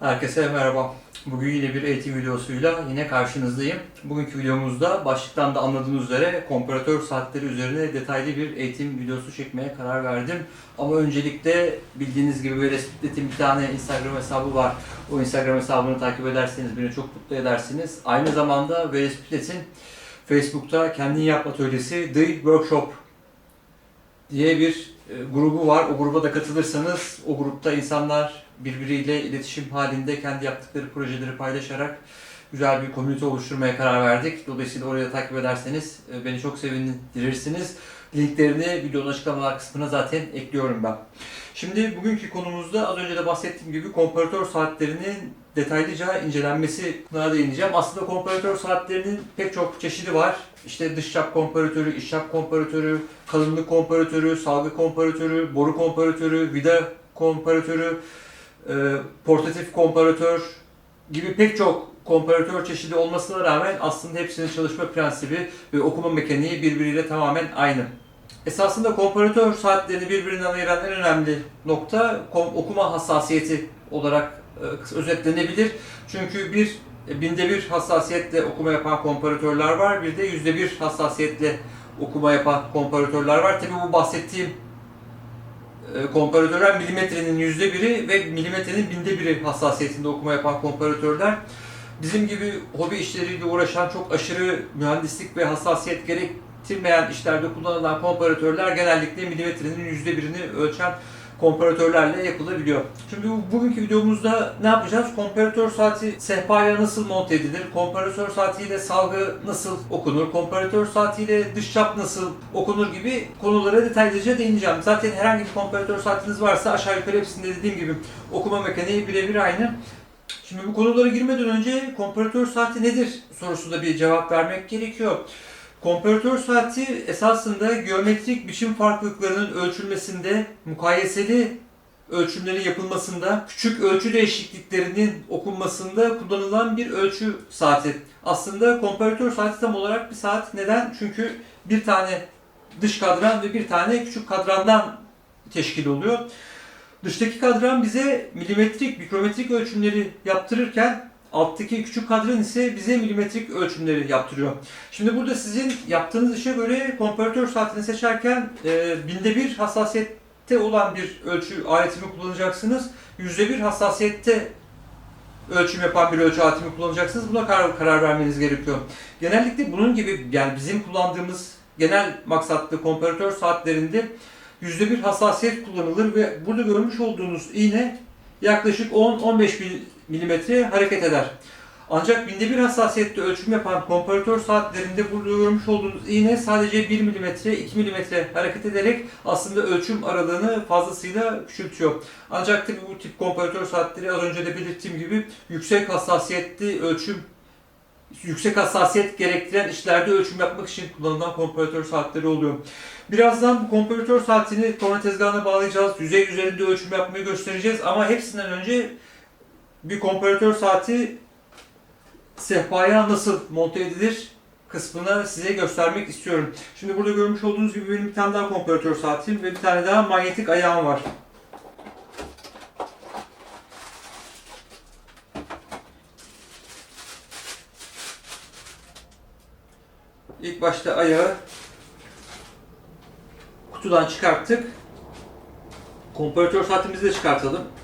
Herkese merhaba. Bugün yine bir eğitim videosuyla yine karşınızdayım. Bugünkü videomuzda başlıktan da anladığınız üzere komparatör saatleri üzerine detaylı bir eğitim videosu çekmeye karar verdim. Ama öncelikle bildiğiniz gibi böyle Split'in bir tane Instagram hesabı var. O Instagram hesabını takip ederseniz beni çok mutlu edersiniz. Aynı zamanda böyle Split'in Facebook'ta kendin yap atölyesi The Workshop diye bir e, grubu var. O gruba da katılırsanız o grupta insanlar birbiriyle iletişim halinde kendi yaptıkları projeleri paylaşarak güzel bir komünite oluşturmaya karar verdik. Dolayısıyla oraya takip ederseniz e, beni çok sevindirirsiniz. Linklerini videonun açıklamalar kısmına zaten ekliyorum ben. Şimdi bugünkü konumuzda az önce de bahsettiğim gibi komparatör saatlerinin detaylıca incelenmesi buna değineceğim. Aslında komparatör saatlerinin pek çok çeşidi var. İşte dış çap komparatörü, iç çap komparatörü, kalınlık komparatörü, salgı komparatörü, boru komparatörü, vida komparatörü, portatif komparatör gibi pek çok komparatör çeşidi olmasına rağmen aslında hepsinin çalışma prensibi ve okuma mekaniği birbiriyle tamamen aynı. Esasında komparatör saatlerini birbirinden ayıran en önemli nokta okuma hassasiyeti olarak e, özetlenebilir. Çünkü bir e, binde bir hassasiyetle okuma yapan komparatörler var, bir de yüzde bir hassasiyetle okuma yapan komparatörler var. Tabii bu bahsettiğim e, komparatörler milimetrenin yüzde biri ve milimetrenin binde biri hassasiyetinde okuma yapan komparatörler. Bizim gibi hobi işleriyle uğraşan çok aşırı mühendislik ve hassasiyet gerektirmeyen işlerde kullanılan komparatörler genellikle milimetrenin yüzde birini ölçen komparatörlerle yapılabiliyor. Şimdi bu- bugünkü videomuzda ne yapacağız? Komparatör saati sehpaya nasıl monte edilir? Komparatör saatiyle salgı nasıl okunur? Komparatör saatiyle dış çap nasıl okunur gibi konulara detaylıca değineceğim. Zaten herhangi bir komparatör saatiniz varsa aşağı yukarı hepsinde dediğim gibi okuma mekaniği birebir aynı. Şimdi bu konulara girmeden önce komparatör saati nedir sorusuna bir cevap vermek gerekiyor. Komparatör saati esasında geometrik biçim farklılıklarının ölçülmesinde, mukayeseli ölçümlerin yapılmasında, küçük ölçü değişikliklerinin okunmasında kullanılan bir ölçü saati. Aslında komparatör saati tam olarak bir saat. Neden? Çünkü bir tane dış kadran ve bir tane küçük kadrandan teşkil oluyor. Dıştaki kadran bize milimetrik, mikrometrik ölçümleri yaptırırken alttaki küçük kadran ise bize milimetrik ölçümleri yaptırıyor. Şimdi burada sizin yaptığınız işe göre komparatör saatini seçerken e, binde bir hassasiyette olan bir ölçü aletini kullanacaksınız. Yüzde bir hassasiyette ölçüm yapan bir ölçü aletini kullanacaksınız. Buna karar, karar vermeniz gerekiyor. Genellikle bunun gibi yani bizim kullandığımız genel maksatlı komparatör saatlerinde yüzde bir hassasiyet kullanılır ve burada görmüş olduğunuz iğne yaklaşık 10-15 milimetre hareket eder. Ancak binde bir hassasiyette ölçüm yapan komparatör saatlerinde burada görmüş olduğunuz iğne sadece 1 mm, 2 mm hareket ederek aslında ölçüm aralığını fazlasıyla küçültüyor. Ancak tabi bu tip komparatör saatleri az önce de belirttiğim gibi yüksek hassasiyetli ölçüm yüksek hassasiyet gerektiren işlerde ölçüm yapmak için kullanılan komparatör saatleri oluyor. Birazdan bu komparatör saatini torna tezgahına bağlayacağız. Yüzey üzerinde ölçüm yapmayı göstereceğiz ama hepsinden önce bir komparatör saati sehpaya nasıl monte edilir kısmını size göstermek istiyorum. Şimdi burada görmüş olduğunuz gibi benim bir tane daha komparatör saatim ve bir tane daha manyetik ayağım var. İlk başta ayağı kutudan çıkarttık. Komparatör saatimizi de çıkartalım.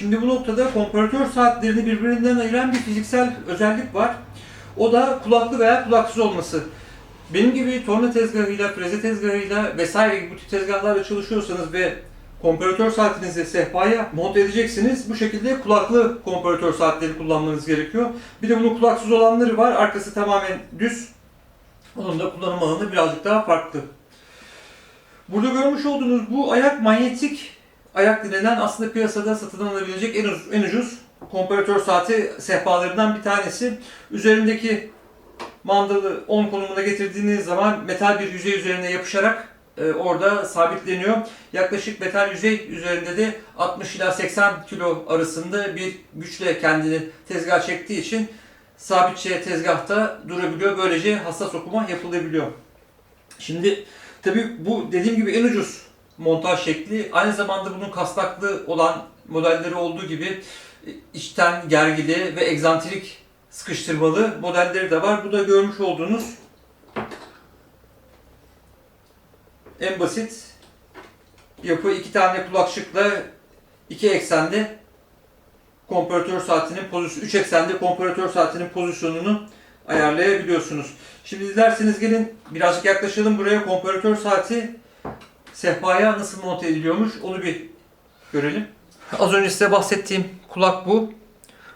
Şimdi bu noktada komparatör saatlerini birbirinden ayıran bir fiziksel özellik var. O da kulaklı veya kulaksız olması. Benim gibi torna tezgahıyla, freze tezgahıyla vesaire gibi bu tip tezgahlarla çalışıyorsanız ve komparatör saatinizi sehpaya monte edeceksiniz. Bu şekilde kulaklı komparatör saatleri kullanmanız gerekiyor. Bir de bunun kulaksız olanları var. Arkası tamamen düz. Onun da kullanım alanı birazcık daha farklı. Burada görmüş olduğunuz bu ayak manyetik ayak denilen aslında piyasada satın alınabilecek en ucuz, en ucuz komparatör saati sehpalarından bir tanesi. Üzerindeki mandalı 10 konumuna getirdiğiniz zaman metal bir yüzey üzerine yapışarak e, orada sabitleniyor. Yaklaşık metal yüzey üzerinde de 60 ila 80 kilo arasında bir güçle kendini tezgah çektiği için sabitçe tezgahta durabiliyor. Böylece hassas okuma yapılabiliyor. Şimdi tabi bu dediğim gibi en ucuz montaj şekli. Aynı zamanda bunun kasnaklı olan modelleri olduğu gibi e, içten gergili ve egzantrik sıkıştırmalı modelleri de var. Bu da görmüş olduğunuz en basit yapı iki tane kulakçıkla iki eksenli komparatör saatinin pozisyonu, üç eksenli komparatör saatinin pozisyonunu ayarlayabiliyorsunuz. Şimdi dilerseniz gelin birazcık yaklaşalım buraya komparatör saati sehpaya nasıl monte ediliyormuş onu bir görelim. Az önce size bahsettiğim kulak bu.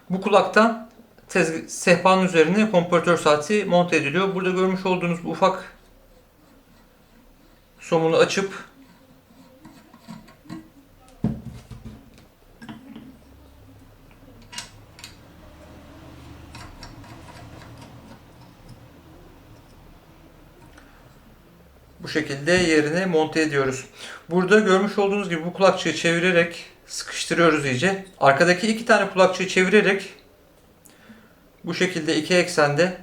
Bu kulaktan tezg- sehpanın üzerine komparatör saati monte ediliyor. Burada görmüş olduğunuz bu ufak somunu açıp bu şekilde yerine monte ediyoruz. Burada görmüş olduğunuz gibi bu kulakçığı çevirerek sıkıştırıyoruz iyice. Arkadaki iki tane kulakçığı çevirerek bu şekilde iki eksende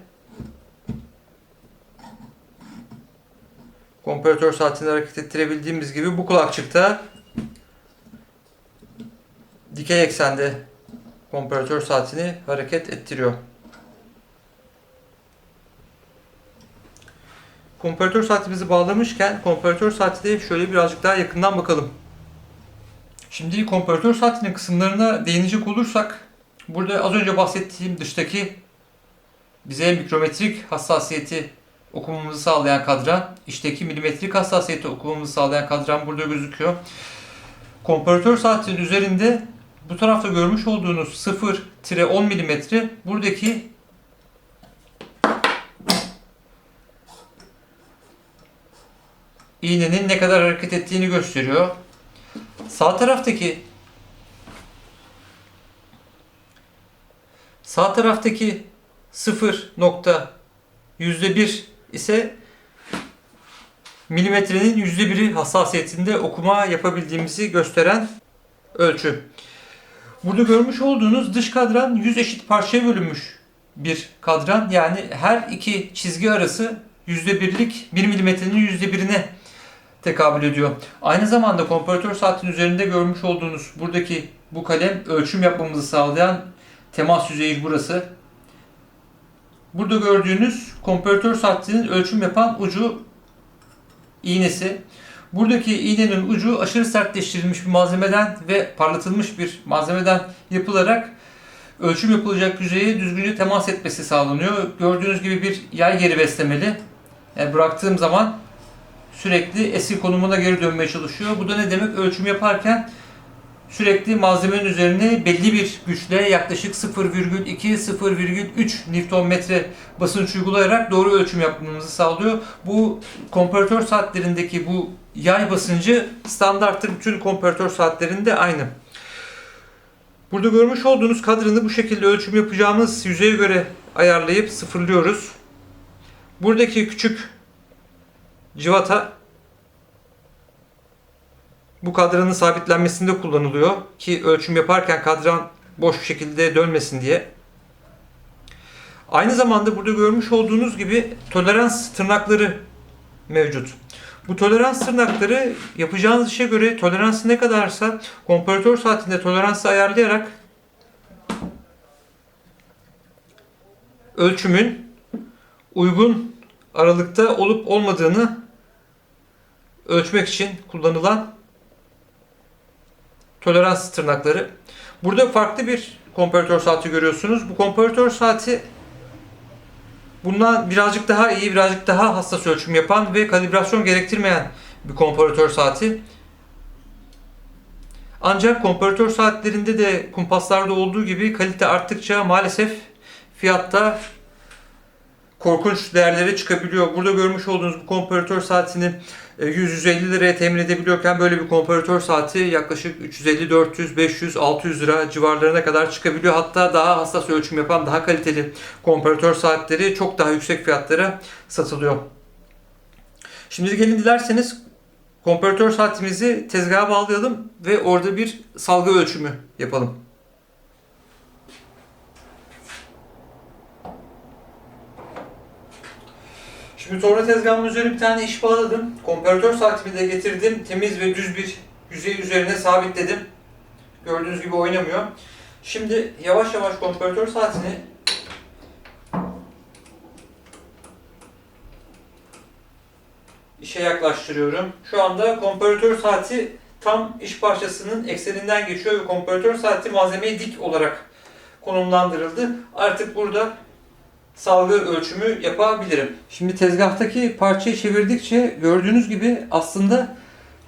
komparatör saatini hareket ettirebildiğimiz gibi bu kulakçıkta dikey eksende komparatör saatini hareket ettiriyor. Komparatör saatimizi bağlamışken komparatör saati de şöyle birazcık daha yakından bakalım. Şimdi komparatör saatinin kısımlarına değinecek olursak burada az önce bahsettiğim dıştaki bize mikrometrik hassasiyeti okumamızı sağlayan kadran, içteki milimetrik hassasiyeti okumamızı sağlayan kadran burada gözüküyor. Komparatör saatinin üzerinde bu tarafta görmüş olduğunuz 0-10 milimetre buradaki iğnenin ne kadar hareket ettiğini gösteriyor. Sağ taraftaki sağ taraftaki 0 nokta yüzde bir ise milimetrenin yüzde biri hassasiyetinde okuma yapabildiğimizi gösteren ölçü. Burada görmüş olduğunuz dış kadran 100 eşit parçaya bölünmüş bir kadran. Yani her iki çizgi arası yüzde birlik 1 milimetrenin yüzde birine tekabül ediyor. Aynı zamanda komparatör saatin üzerinde görmüş olduğunuz buradaki bu kalem ölçüm yapmamızı sağlayan temas yüzeyi burası. Burada gördüğünüz komparatör saatinin ölçüm yapan ucu iğnesi. Buradaki iğnenin ucu aşırı sertleştirilmiş bir malzemeden ve parlatılmış bir malzemeden yapılarak ölçüm yapılacak yüzeye düzgünce temas etmesi sağlanıyor. Gördüğünüz gibi bir yay geri beslemeli. Yani bıraktığım zaman sürekli eski konumuna geri dönmeye çalışıyor. Bu da ne demek? Ölçüm yaparken sürekli malzemenin üzerine belli bir güçle yaklaşık 0,2-0,3 Nm basınç uygulayarak doğru ölçüm yapmamızı sağlıyor. Bu komparatör saatlerindeki bu yay basıncı standarttır. Bütün komparatör saatlerinde aynı. Burada görmüş olduğunuz kadranı bu şekilde ölçüm yapacağımız yüzeye göre ayarlayıp sıfırlıyoruz. Buradaki küçük civata bu kadranın sabitlenmesinde kullanılıyor ki ölçüm yaparken kadran boş bir şekilde dönmesin diye. Aynı zamanda burada görmüş olduğunuz gibi tolerans tırnakları mevcut. Bu tolerans tırnakları yapacağınız işe göre toleransı ne kadarsa komparatör saatinde toleransı ayarlayarak ölçümün uygun aralıkta olup olmadığını ölçmek için kullanılan tolerans tırnakları. Burada farklı bir komparatör saati görüyorsunuz. Bu komparatör saati bundan birazcık daha iyi, birazcık daha hassas ölçüm yapan ve kalibrasyon gerektirmeyen bir komparatör saati. Ancak komparatör saatlerinde de kumpaslarda olduğu gibi kalite arttıkça maalesef fiyatta korkunç değerlere çıkabiliyor. Burada görmüş olduğunuz bu komparatör saatini 100-150 liraya temin edebiliyorken böyle bir komparatör saati yaklaşık 350, 400, 500, 600 lira civarlarına kadar çıkabiliyor. Hatta daha hassas ölçüm yapan daha kaliteli komparatör saatleri çok daha yüksek fiyatlara satılıyor. Şimdi gelin dilerseniz komparatör saatimizi tezgaha bağlayalım ve orada bir salgı ölçümü yapalım. Şimdi torna tezgahımın üzerine bir tane iş bağladım. Komparatör saatimi de getirdim. Temiz ve düz bir yüzey üzerine sabitledim. Gördüğünüz gibi oynamıyor. Şimdi yavaş yavaş komparatör saatini işe yaklaştırıyorum. Şu anda komparatör saati tam iş parçasının ekseninden geçiyor ve komparatör saati malzemeye dik olarak konumlandırıldı. Artık burada salgı ölçümü yapabilirim. Şimdi tezgahtaki parçayı çevirdikçe gördüğünüz gibi aslında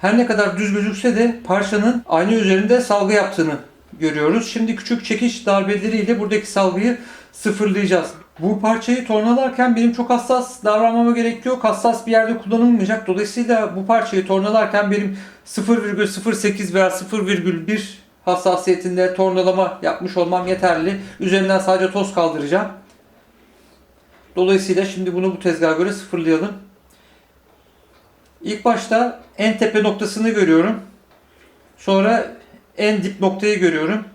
her ne kadar düz gözükse de parçanın aynı üzerinde salgı yaptığını görüyoruz. Şimdi küçük çekiş darbeleriyle buradaki salgıyı sıfırlayacağız. Bu parçayı tornalarken benim çok hassas davranmama gerek yok. Hassas bir yerde kullanılmayacak. Dolayısıyla bu parçayı tornalarken benim 0,08 veya 0,1 hassasiyetinde tornalama yapmış olmam yeterli. Üzerinden sadece toz kaldıracağım. Dolayısıyla şimdi bunu bu tezgaha göre sıfırlayalım. İlk başta en tepe noktasını görüyorum. Sonra en dip noktayı görüyorum.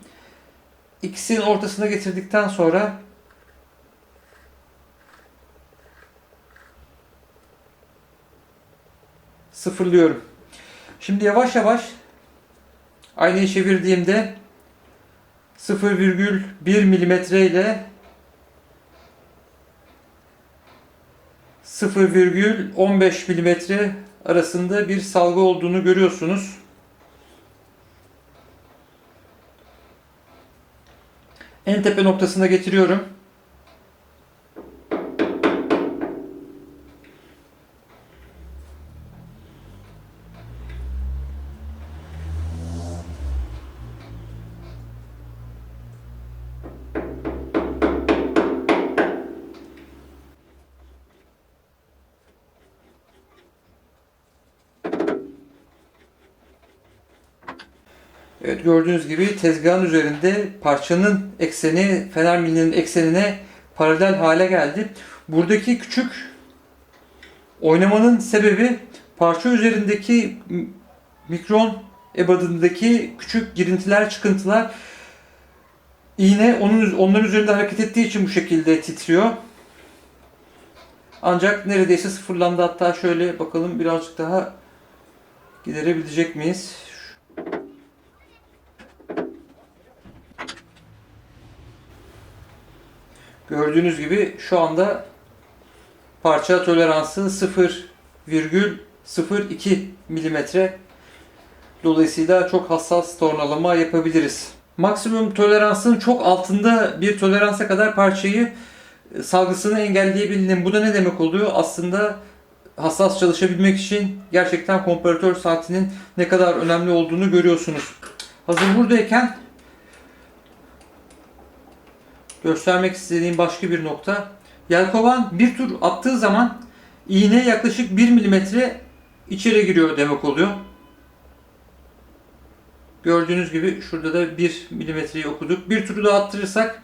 İkisinin ortasına getirdikten sonra sıfırlıyorum. Şimdi yavaş yavaş aynayı çevirdiğimde 0,1 milimetre ile 0,15 milimetre arasında bir salgı olduğunu görüyorsunuz. En tepe noktasına getiriyorum. Evet gördüğünüz gibi tezgahın üzerinde parçanın ekseni fener milinin eksenine paralel hale geldi. Buradaki küçük oynamanın sebebi parça üzerindeki mikron ebadındaki küçük girintiler, çıkıntılar iğne onun onların üzerinde hareket ettiği için bu şekilde titriyor. Ancak neredeyse sıfırlandı. Hatta şöyle bakalım birazcık daha giderebilecek miyiz? Gördüğünüz gibi şu anda parça toleransı 0,02 milimetre. Dolayısıyla çok hassas tornalama yapabiliriz. Maksimum toleransın çok altında bir toleransa kadar parçayı e, salgısını engelleyebilirim. Bu da ne demek oluyor? Aslında hassas çalışabilmek için gerçekten komparatör saatinin ne kadar önemli olduğunu görüyorsunuz. Hazır buradayken göstermek istediğim başka bir nokta. Yelkovan bir tur attığı zaman iğne yaklaşık 1 milimetre içeri giriyor demek oluyor. Gördüğünüz gibi şurada da 1 milimetreyi okuduk. Bir turu daha attırırsak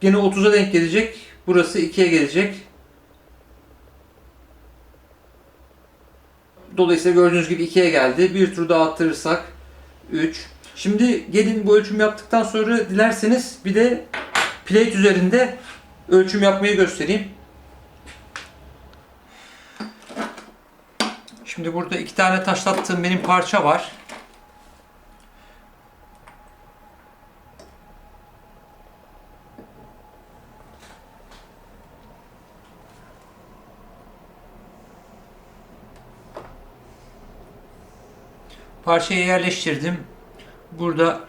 gene 30'a denk gelecek. Burası 2'ye gelecek. Dolayısıyla gördüğünüz gibi 2'ye geldi. Bir tur daha attırırsak 3. Şimdi gelin bu ölçüm yaptıktan sonra dilerseniz bir de plate üzerinde ölçüm yapmayı göstereyim. Şimdi burada iki tane taşlattığım benim parça var. Parçayı yerleştirdim. Burada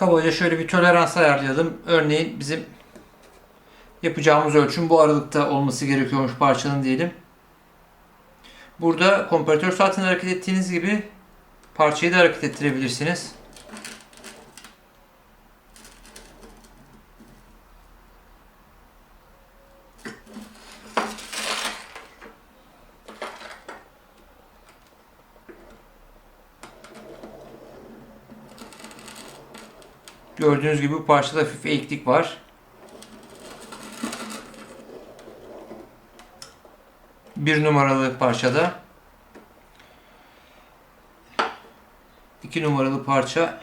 kabaca şöyle bir tolerans ayarlayalım. Örneğin bizim yapacağımız ölçüm bu aralıkta olması gerekiyormuş parçanın diyelim. Burada komparatör saatini hareket ettiğiniz gibi parçayı da hareket ettirebilirsiniz. Gördüğünüz gibi bu parçada hafif eğiklik var. Bir numaralı parçada. iki numaralı parça.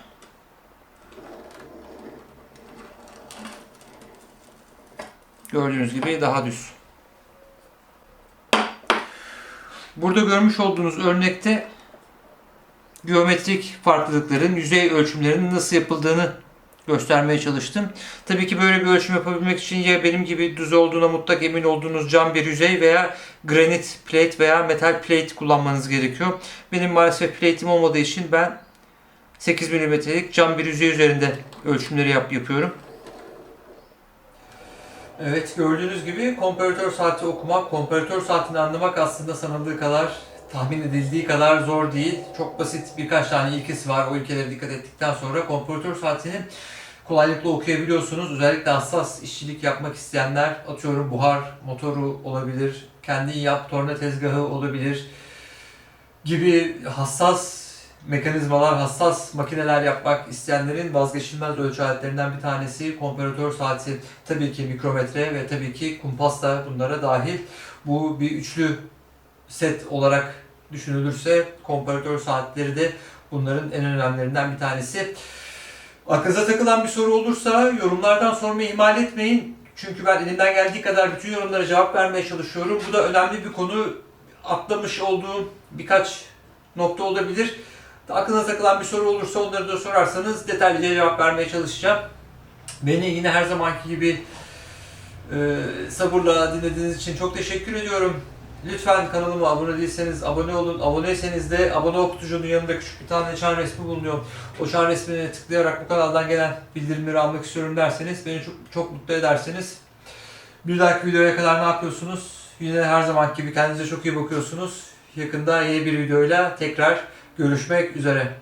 Gördüğünüz gibi daha düz. Burada görmüş olduğunuz örnekte geometrik farklılıkların, yüzey ölçümlerinin nasıl yapıldığını göstermeye çalıştım. Tabii ki böyle bir ölçüm yapabilmek için ya benim gibi düz olduğuna mutlak emin olduğunuz cam bir yüzey veya granit plate veya metal plate kullanmanız gerekiyor. Benim maalesef plate'im olmadığı için ben 8 mm'lik cam bir yüzey üzerinde ölçümleri yap yapıyorum. Evet gördüğünüz gibi komparatör saati okumak, komparatör saatini anlamak aslında sanıldığı kadar, tahmin edildiği kadar zor değil. Çok basit birkaç tane ilkesi var. O ilkelere dikkat ettikten sonra komparatör saatini kolaylıkla okuyabiliyorsunuz. Özellikle hassas işçilik yapmak isteyenler, atıyorum buhar motoru olabilir, kendin yap torna tezgahı olabilir gibi hassas mekanizmalar, hassas makineler yapmak isteyenlerin vazgeçilmez ölçü aletlerinden bir tanesi komparatör saati. Tabii ki mikrometre ve tabii ki kumpas da bunlara dahil. Bu bir üçlü set olarak düşünülürse komparatör saatleri de bunların en önemlilerinden bir tanesi. Aklınıza takılan bir soru olursa yorumlardan sormayı ihmal etmeyin. Çünkü ben elimden geldiği kadar bütün yorumlara cevap vermeye çalışıyorum. Bu da önemli bir konu. Atlamış olduğum birkaç nokta olabilir. Aklınıza takılan bir soru olursa onları da sorarsanız detaylıca cevap vermeye çalışacağım. Beni yine her zamanki gibi e, sabırla dinlediğiniz için çok teşekkür ediyorum. Lütfen kanalıma abone değilseniz abone olun. Aboneyseniz de abone ol yanında küçük bir tane çan resmi bulunuyor. O çan resmine tıklayarak bu kanaldan gelen bildirimleri almak istiyorum derseniz beni çok, çok mutlu edersiniz. Bir dahaki videoya kadar ne yapıyorsunuz? Yine her zamanki gibi kendinize çok iyi bakıyorsunuz. Yakında yeni bir videoyla tekrar görüşmek üzere.